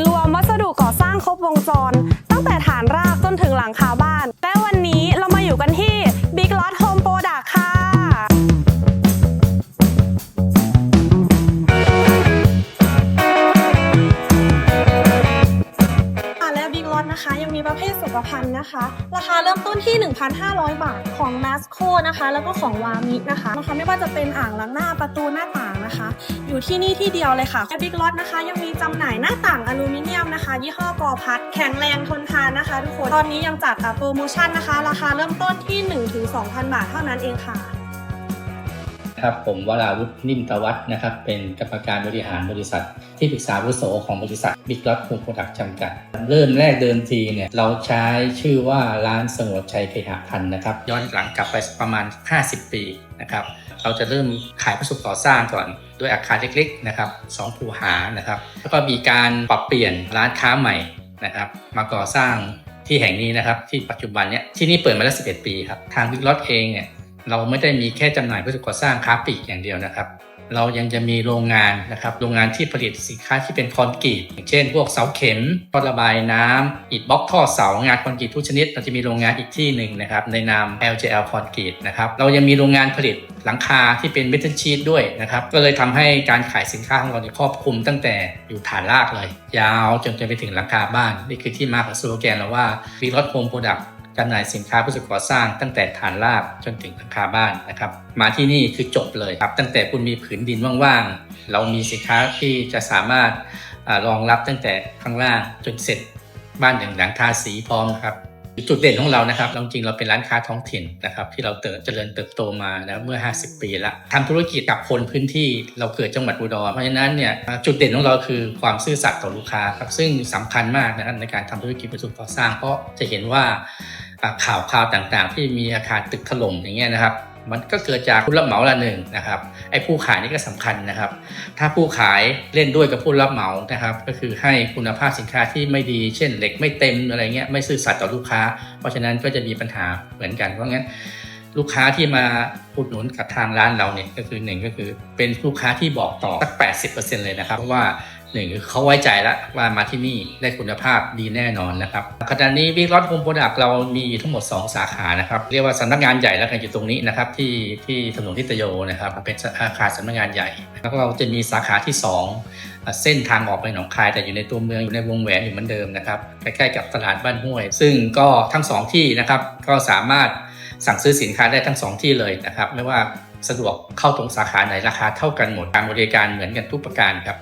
ย์รวมวัสดุก่อสร้างครบวงจร ละ Big Lot นะคะ ยังมีประเภทสุขภัณฑ์นะคะ ราคาเริ่มต้นที่ 1,500 บาทของ Masco นะคะ แล้วก็ของวามินะคะนะคะไม่ว่าจะเป็นอ่างล้างหน้าประตูหน้าต่างนะคะ อยู่ที่นี่ที่เดียวเลยค่ะและ Big Lot นะคะ ยังมีจำหน่ายหน้าต่างอลูมิเนียมนะคะ ยี่ห้อกอพัดแข็งแรงทนทานนะคะ ทุกคนตอนนี้ยังจัดโปรโมชั่นนะคะ ราคาเริ่มต้นที่ 1-2,000 บาทเท่านั้นเองค่ะ ครับผมวราวุฒินิ่มตวัฒน์นะครับ เป็นกรรมการบริหารบริษัท ที่ปรึกษาวุโสของบริษัทบิ๊กล็อตโฮมโปรดักต์จำกัด เริ่มแรกเดิมทีเนี่ยเราใช้ชื่อว่าร้านสงวนชัยเคหพันธ์นะครับ ย้อนหลังกลับไปประมาณ 50 ปีนะครับเราจะเริ่มขายวัสดุก่อสร้างก่อนด้วยอาคารเล็กๆนะครับสองคูหานะครับ แล้วก็มีการปรับเปลี่ยนร้านค้าใหม่นะครับ มาก่อสร้างที่แห่งนี้นะครับที่ปัจจุบันเนี่ยที่นี่เปิดมาแล้ว 11 ปีครับ ทางบิ๊กล็อตเองเนี่ย เราไม่ได้มีแค่จำหน่ายวัสดุก่อสร้างค้าปลีกอย่างเดียวนะครับ เรายังจะมีโรงงานนะครับโรงงานที่ผลิตสินค้าที่เป็นคอนกรีตอย่างเช่น พวกเสาเข็มท่อระบายน้ำอิฐบล็อกท่อเสางานคอนกรีตทุกชนิด เราจะมีโรงงานอีกที่หนึ่งนะครับในนาม LJL คอนกรีตนะครับเรายังมีโรงงานผลิตหลังคาที่เป็นเมทัลชีตด้วยนะครับก็เลยทำให้การขายสินค้าของเราครอบคลุมตั้งแต่อยู่ฐานรากเลย ยาวจนจะไปถึงหลังคาบ้าน นี่คือที่มาของสโลแกนเราว่า v ีรถโฮมโปรดักต์ จำหน่ายสินค้าวัสดุก่อสร้างตั้งแต่ฐานรากจนถึงหลังคาบ้านนะครับ มาที่นี่คือจบเลยครับ ตั้งแต่คุณมีผืนดินว่างๆ เรามีสินค้าที่จะสามารถอรองรับตั้งแต่ข้างล่างจนเสร็จบ้านอย่างหลังทาสีพร้อมครับจุดเด่นของเรานะครับจริงเราเป็นร้านค้าท้องถิ่นนะครับที่เราเติบเจริญเติบโตมาแล้วเมื่อ 50 ปีละทำธุรกิจกับคนพื้นที่เราเกิดจังหวัดอุดรเพราะฉะนั้นเนี่ยจุดเด่นของเราคือความซื่อสัตย์ต่อลูกค้าครับซึ่งสำคัญมากนะครับในการทำธุรกิจวัสดุก่อสร้างเพราะจะเห็นว่า ข่าวข่าวต่างๆ ที่มีอาคารตึกถล่มอย่างเงี้ยนะครับ มันก็เกิดจากผู้รับเหมาละหนึ่งนะครับไอ้ผู้ขายนี่ก็สำคัญนะครับ ถ้าผู้ขายเล่นด้วยกับผู้รับเหมานะครับ ก็คือให้คุณภาพสินค้าที่ไม่ดี เช่นเหล็กไม่เต็มอะไรเงี้ยไม่ซื่อสัตย์ต่อลูกค้า เพราะฉะนั้นก็จะมีปัญหาเหมือนกันเพราะงั้นลูกค้าที่มาอุดหนุนกับทางร้านเราเนี่ยก็คือหนึ่งก็คือเป็นลูกค้าที่บอกต่อสัก 80%เลยนะครับเพราะว่า หนึ่งเขาไว้ใจแล้วว่ามาที่นี่ได้คุณภาพดีแน่นอนนะครับขณะนี้วิกรอดโฮมโปรดักต์เรามีทั้งหมด 2 สาขานะครับ เรียกว่าสำนักงานใหญ่แล้วกันอยู่ตรงนี้นะครับที่ที่ถนนทิตโยนะครับเป็นอาคารสำนักงานใหญ่ แล้วก็เราจะมีสาขาที่2อะเส้นทางออกไปหนองคาย แต่อยู่ในตัวเมืองอยู่ในวงแหวนอยู่เหมือนเดิมนะครับใกล้ๆกับตลาดบ้านห้วย ซึ่งก็ทั้งสองที่นะครับก็สามารถสั่งซื้อสินค้าได้ทั้งสองที่เลยนะครับไม่ว่าสะดวกเข้าตรงสาขาไหนราคาเท่ากันหมดการบริการเหมือนกันทุกประการครับ